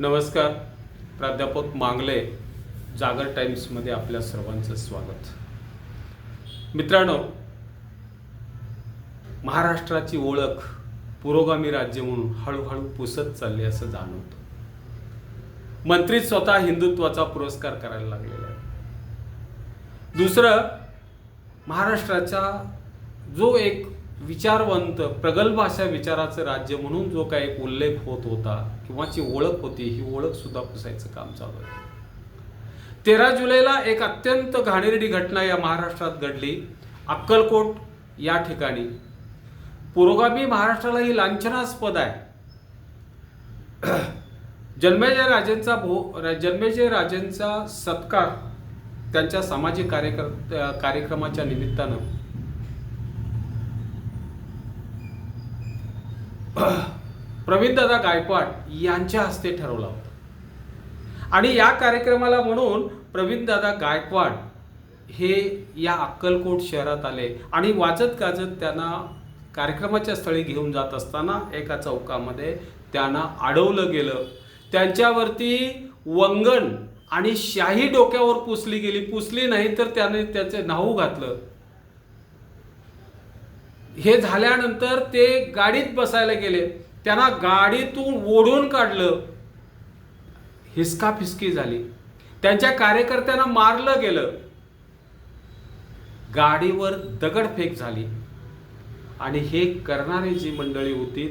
नमस्कार. प्राध्यापक मांगले जागर टाइम्समध्ये आपल्या सर्वांचं स्वागत. मित्रांनो महाराष्ट्राची ओळख पुरोगामी राज्य म्हणून हळूहळू पुसत चालली असं जाणवतं. मंत्री स्वतः हिंदुत्वाचा पुरस्कार करायला लागलेला आहे दुसरं महाराष्ट्राचा जो एक विचारवंत प्रगल्भ अशा विचाराचं राज्य म्हणून जो काही एक उल्लेख होत होता किंवाची ओळख होती ही ओळख सुद्धा पुसायचं काम चालू आहे. तेरा जुलैला एक अत्यंत घाणेरडी घटना या महाराष्ट्रात घडली. अक्कलकोट या ठिकाणी. पुरोगामी महाराष्ट्राला ही लांछनास्पद आहे. जन्मेजय राजेंचा भो जन्मेजय राजेंचा सत्कार त्यांच्या सामाजिक कार्यकर कार्यक्रमाच्या निमित्तानं. प्रवीणदादा गायकवाड यांच्या हस्ते ठरवला होता. आणि या कार्यक्रमाला म्हणून प्रवीणदादा गायकवाड हे या अक्कलकोट शहरात आले आणि वाचत गाजत त्यांना कार्यक्रमाच्या स्थळी घेऊन जात असताना एका चौकामध्ये त्यांना अडवलं गेलं. त्यांच्यावरती वंगण आणि शाही डोक्यावर पुसली गेली. पुसली नाही तर त्याने त्याचे नाहू घातलं. हे झाल्यानंतर ते गाडीत बसायला गेले. त्यांना गाडीतून ओढून काढलं. हिसकाफिसकी झाली. त्यांच्या कार्यकर्त्यांना मारलं गेलं. गाडीवर दगडफेक झाली. आणि हे करणारी जी मंडळी होती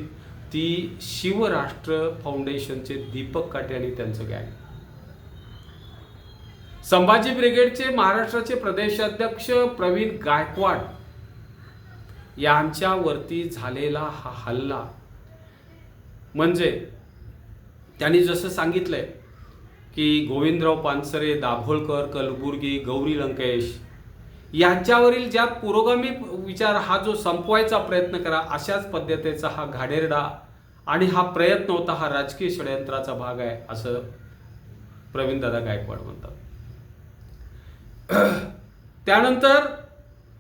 ती शिवराष्ट्र फाउंडेशनचे दीपक काटे आणि त्यांचं गँग. संभाजी ब्रिगेडचे महाराष्ट्राचे प्रदेशाध्यक्ष प्रवीण गायकवाड यांच्यावरती झालेला हा हल्ला म्हणजे त्यांनी जसं सांगितलंय की गोविंदराव पानसरे दाभोळकर कलबुर्गी गौरी लंकेश यांच्यावरील ज्या पुरोगामी विचार हा जो संपवायचा प्रयत्न करा अशाच पद्धतीचा हा घाडेरडा आणि हा प्रयत्न होता हा राजकीय षडयंत्राचा भाग आहे असं प्रवीणदादा गायकवाड म्हणतात. त्यानंतर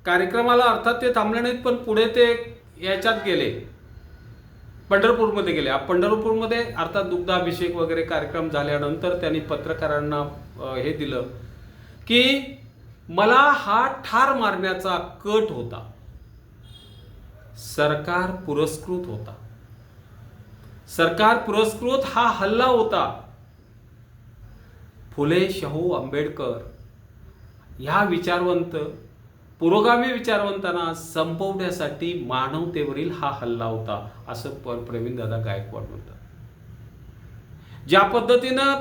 कार्यक्रमाला अर्थात ते थांबले नाहीत पण पुढे ते याच्यात गेले. पंढरपूरमध्ये गेले. पंढरपूरमध्ये अर्थात दुग्धाभिषेक वगैरे कार्यक्रम झाल्यानंतर त्यांनी पत्रकारांना हे दिलं की मला हा ठार मारण्याचा कट होता. सरकार पुरस्कृत होता. सरकार पुरस्कृत हा हल्ला होता. फुले शाहू आंबेडकर ह्या विचारवंत पुरोगामी विचारवंतांना संपवण्यासाठी मानवतेवरील हा हल्ला होता असं प- प्रवीणदादा गायकवाड म्हणतात. ज्या पद्धतीनं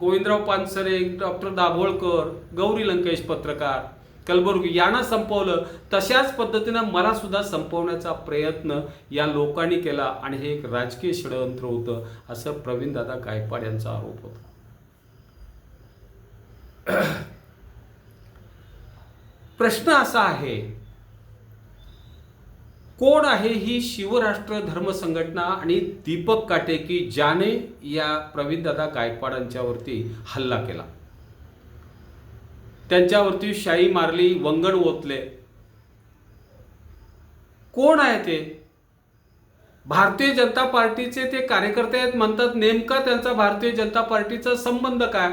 गोविंदराव पानसरे डॉक्टर दाभोळकर गौरी लंकेश पत्रकार कलबुर्गी यांना संपवलं तशाच पद्धतीनं मला सुद्धा संपवण्याचा प्रयत्न या लोकांनी केला आणि हे एक राजकीय षडयंत्र होतं असं प्रवीणदादा गायकवाड यांचा आरोप होता. प्रश्न असा आहे कोण आहे ही शिवराष्ट्र धर्म संघटना आणि दीपक काटे की ज्याने या प्रवीणदादा गायकवाडांच्यावरती हल्ला केला? त्यांच्यावरती शाई मारली वंगण ओतले. कोण आहे ते? भारतीय जनता पार्टीचे ते कार्यकर्ते आहेत म्हणतात नेमका त्यांचा भारतीय जनता पार्टीचा संबंध काय?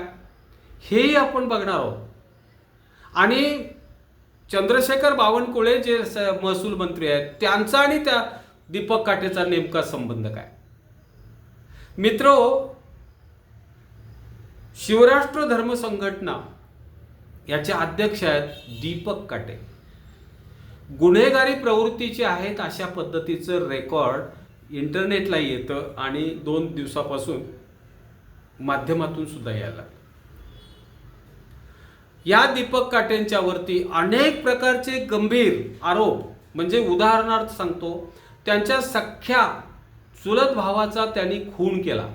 हेही आपण बघणार आहोत. आणि चंद्रशेखर बावनकुळे जे महसूल मंत्री आहेत त्यांचा आणि त्या दीपक काटेचा नेमका संबंध काय मित्र शिवराष्ट्र धर्म संघटना याचे अध्यक्ष आहेत दीपक काटे गुन्हेगारी प्रवृत्तीचे आहेत अशा पद्धतीचं रेकॉर्ड इंटरनेटला येतं आणि दोन दिवसापासून माध्यमातून सुद्धा यायला लागलं. या दीपक काटेंच्या वरती अनेक प्रकारचे गंभीर आरोप म्हणजे उदाहरणार्थ सांगतो त्यांच्या सख्या चुलत भावाचा त्यांनी खून केला.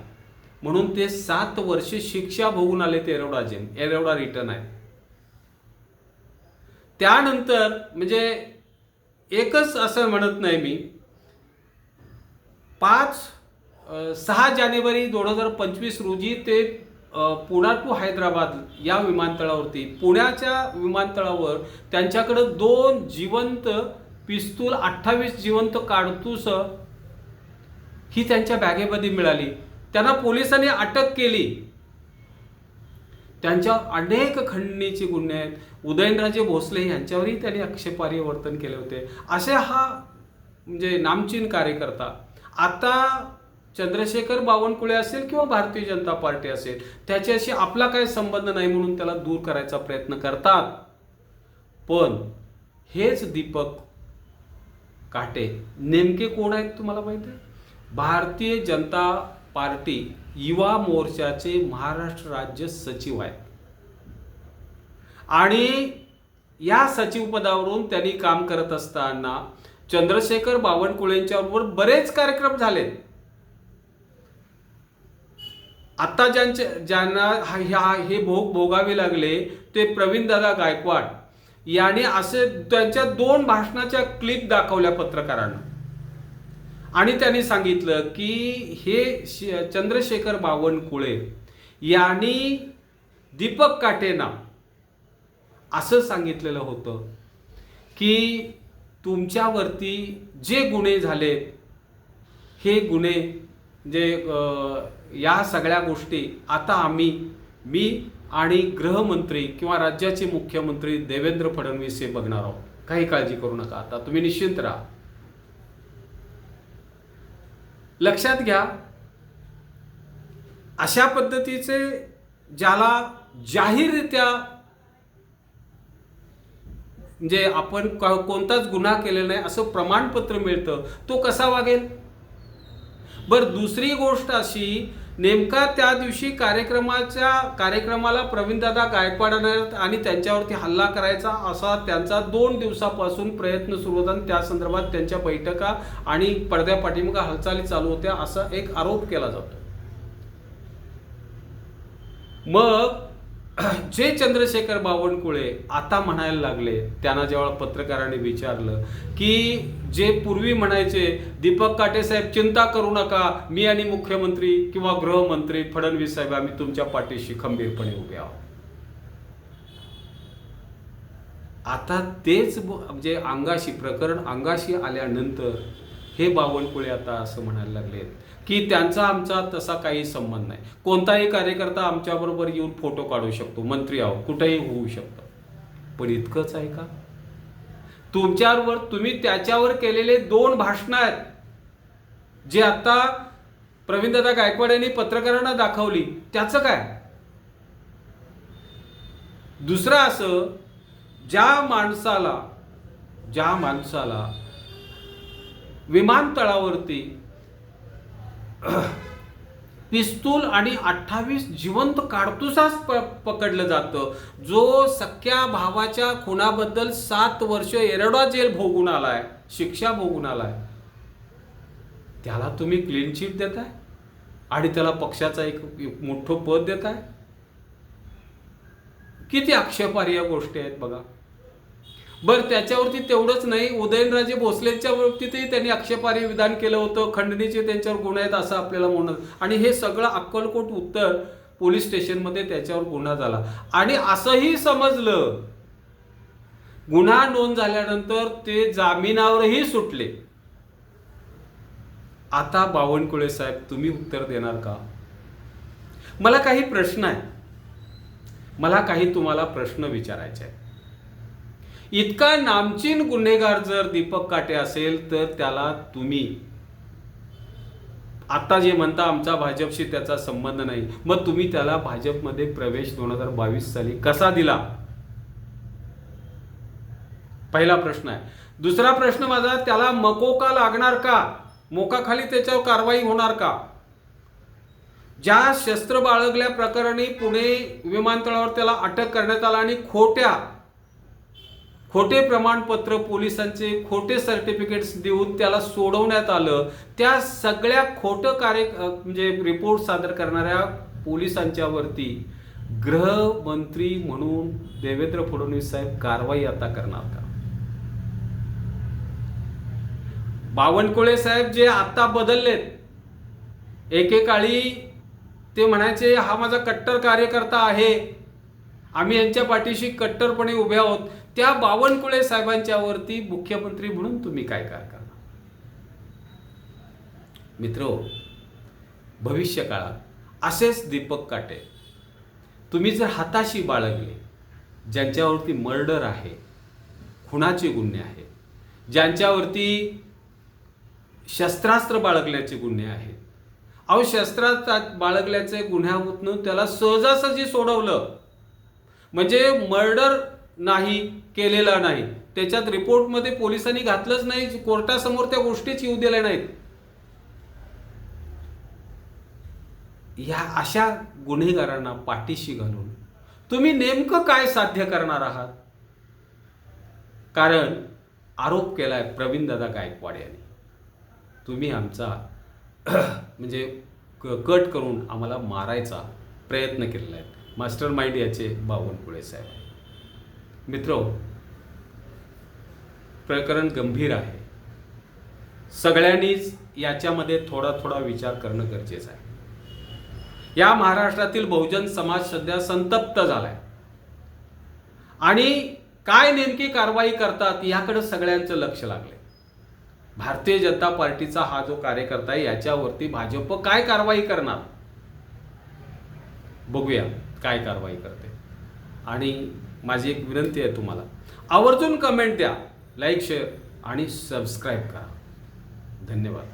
म्हणून ते सात वर्षे शिक्षा भोगून आले ते एरवडा एरवडा रिटर्न आहे. त्यानंतर म्हणजे एकच असं म्हणत नाही मी. पाच सहा जानेवारी दोन हजार पंचवीस रोजी ते पुणा टू हैदराबाद या विमानतळावरती पुण्याच्या विमानतळावर त्यांच्याकडं दोन जिवंत पिस्तूल अठ्ठावीस जिवंत काडतूस ही त्यांच्या बॅगेमध्ये मिळाली. त्यांना पोलिसांनी अटक केली. त्यांच्या अनेक खंडणीचे गुन्हे आहेत. उदयनराजे भोसले यांच्यावरही त्यांनी आक्षेपार्ह वर्तन केले होते. असे हा म्हणजे नामचीन कार्यकर्ता. आता चंद्रशेखर बावनकुळे असेल किंवा भारतीय जनता पार्टी असेल त्याच्याशी आपला काही संबंध नाही म्हणून त्याला दूर करायचा प्रयत्न करतात. पण हेच दीपक काटे. नेमके कोण आहेत तुम्हाला माहिती आहे? भारतीय जनता पार्टी युवा मोर्चाचे महाराष्ट्र राज्य सचिव आहेत. आणि या सचिव पदावरून त्यांनी काम करत असताना चंद्रशेखर बावनकुळेंच्याबरोबर बरेच कार्यक्रम झालेत. आता ज्यांचे ज्यांना ह्या हे भोग भोगावे लागले ते प्रवीणदादा गायकवाड. याने असे त्यांच्या दोन भाषणाच्या क्लिप दाखवल्या पत्रकारांना. आणि त्यांनी सांगितलं की हे श- चंद्रशेखर बावनकुळे यांनी दीपक काटेना असं सांगितलेलं होतं की तुमच्यावरती जे गुन्हे झाले हे गुन्हे जे या सगळ्या गोष्टी आता आम्ही मी आणि गृहमंत्री किंवा राज्याचे मुख्यमंत्री देवेंद्र फडणवीस हे बघणार आहोत. काही काळजी करू नका आता तुम्ही निश्चिंत राहा. लक्षात घ्या अशा पद्धतीचे ज्याला जाहीररित्या म्हणजे आपण कोणताच गुन्हा केलेला नाही असं प्रमाणपत्र मिळतं तो कसा वागेल? बरं दुसरी गोष्ट अशी नेमका त्या दिवशी कार्यक्रमाच्या कार्यक्रमाला प्रवीणदादा गायकवाड आणि त्यांच्यावरती हल्ला करायचा असा त्यांचा दोन दिवसापासून प्रयत्न सुरू होता आणि त्या संदर्भात त्यांच्या बैठका आणि पडद्या पाठीमागा हालचाली चालू होत्या असा एक आरोप केला जातो. मग जे चंद्रशेखर बावनकुळे आता म्हणायला लागले त्यांना जेव्हा पत्रकारांनी विचारलं की जे पूर्वी म्हणायचे दीपक काटे साहेब चिंता करू नका मी आणि मुख्यमंत्री किंवा गृहमंत्री फडणवीस साहेब आम्ही तुमच्या पाठीशी खंबीरपणे उभे आहोत. आता तेच म्हणजे अंगाशी प्रकरण अंगाशी आल्यानंतर हे बावनकुळे आता असं म्हणायला लागलेत. की त्यांचा आमचा तसा काही संबंध नाही. कोणताही कार्यकर्ता आमच्याबरोबर येऊन फोटो काढू शकतो. मंत्री आहोत कुठेही होऊ शकतो. पण इतकंच आहे का? तुमच्यावर तुम्ही त्याच्यावर केलेले दोन भाषणं आहेत. जे आता प्रवीणदादा गायकवाड यांनी पत्रकारांना दाखवली. त्याचं काय? दुसरं असं ज्या माणसाला ज्या माणसाला विमानतळावरती पिस्तूल आणि अठ्ठावीस जिवंत काडतुसाच प पकडलं जातं. जो सख्या भावाच्या खुनाबद्दल सात वर्ष एरडा जेल भोगून आलाय शिक्षा भोगून आलाय. त्याला तुम्ही क्लीन चिट देताय? आणि त्याला पक्षाचा एक मोठं पद देताय? किती आक्षेपार्ह गोष्टी आहेत बघा. बरं त्याच्यावरती तेवढंच नाही. उदयनराजे भोसलेच्या बाबतीतही त्यांनी आक्षेपार्ह विधान केलं होतं. खंडणीचे त्यांच्यावर गुन्हे आहेत असं आपल्याला म्हणत आणि हे सगळं अक्कलकोट उत्तर पोलीस स्टेशनमध्ये त्याच्यावर गुन्हा झाला. आणि असंही समजलं गुन्हा नोंद झाल्यानंतर ते जामिनावरही सुटले. आता बावनकुळे साहेब तुम्ही उत्तर देणार का? मला काही प्रश्न आहे मला काही तुम्हाला प्रश्न विचारायचे आहेत. इतका नामचीन गुन्हेगार जर दीपक काटे असेल तर त्याला तुम्ही. आता जे म्हणता आमचा भाजपशी त्याचा संबंध नाही. मग तुम्ही त्याला भाजपमध्ये प्रवेश दोन हजार बावीस साली कसा दिला? पहिला प्रश्न आहे. दुसरा प्रश्न माझा त्याला मकोका लागणार का? मोकाखाली त्याच्यावर कारवाई होणार का? ज्या शस्त्र बाळगल्या प्रकरणी पुणे विमानतळावर त्याला अटक करण्यात आला आणि खोट्या खोटे प्रमाणपत्र पोलिसांचे खोटे सर्टिफिकेट्स देऊन त्याला सोडवण्यात आलं. त्या सगळ्या खोटं कार्य म्हणजे रिपोर्ट सादर करणाऱ्या पोलिसांच्यावरती गृहमंत्री म्हणून देवेंद्र फडणवीस साहेब कारवाई आता करणार का? बावनकुळे साहेब जे आता बदललेत एकेकाळी ते म्हणायचे हा माझा कट्टर कार्यकर्ता आहे आम्ही यांच्या पाठीशी कट्टरपणे उभे आहोत. त्या बावनकुळे साहेबांच्या वरती मुख्यमंत्री म्हणून तुम्ही काय काय करणार? मित्र भविष्य काळात असेच दीपक काटे तुम्ही जर हाताशी बाळगले ज्यांच्यावरती मर्डर आहे खुनाचे गुन्हे आहेत ज्यांच्यावरती शस्त्रास्त्र बाळगल्याचे गुन्हे आहेत अहो शस्त्रास्त्र बाळगल्याचे गुन्ह्यातून त्याला सहजासहजी सोडवलं म्हणजे मर्डर नाही केलेला नाही. त्याच्यात रिपोर्टमध्ये पोलिसांनी घातलंच नाही कोर्टासमोर त्या गोष्टीच येऊ दिल्या नाहीत. ह्या अशा गुन्हेगारांना पाठीशी घालून तुम्ही नेमकं काय साध्य करणार आहात? कारण आरोप केलाय प्रवीण दादा गायकवाड यांनी. तुम्ही आमचा म्हणजे कट करून आम्हाला मारायचा प्रयत्न केलेला आहे. मास्टर माइंड याचे बावनकुळे साहेब. मित्र प्रकरण गंभीर आहे. सगळ्यांनीच याच्यामध्ये थोडा थोडा विचार करणं गरजेचं आहे. या महाराष्ट्रातील बहुजन समाज सध्या संतप्त झालाय. आणि काय नेमकी कारवाई करतात याकडे सगळ्यांचं लक्ष लागलंय. भारतीय जनता पार्टीचा हा जो कार्यकर्ता आहे याच्यावरती भाजप काय कारवाई करणार? बघूया. काय कारवाई करते. आणि माझी एक विनंती आहे तुम्हाला आवर्जून कमेंट द्या लाईक शेअर आणि सबस्क्राईब करा. धन्यवाद.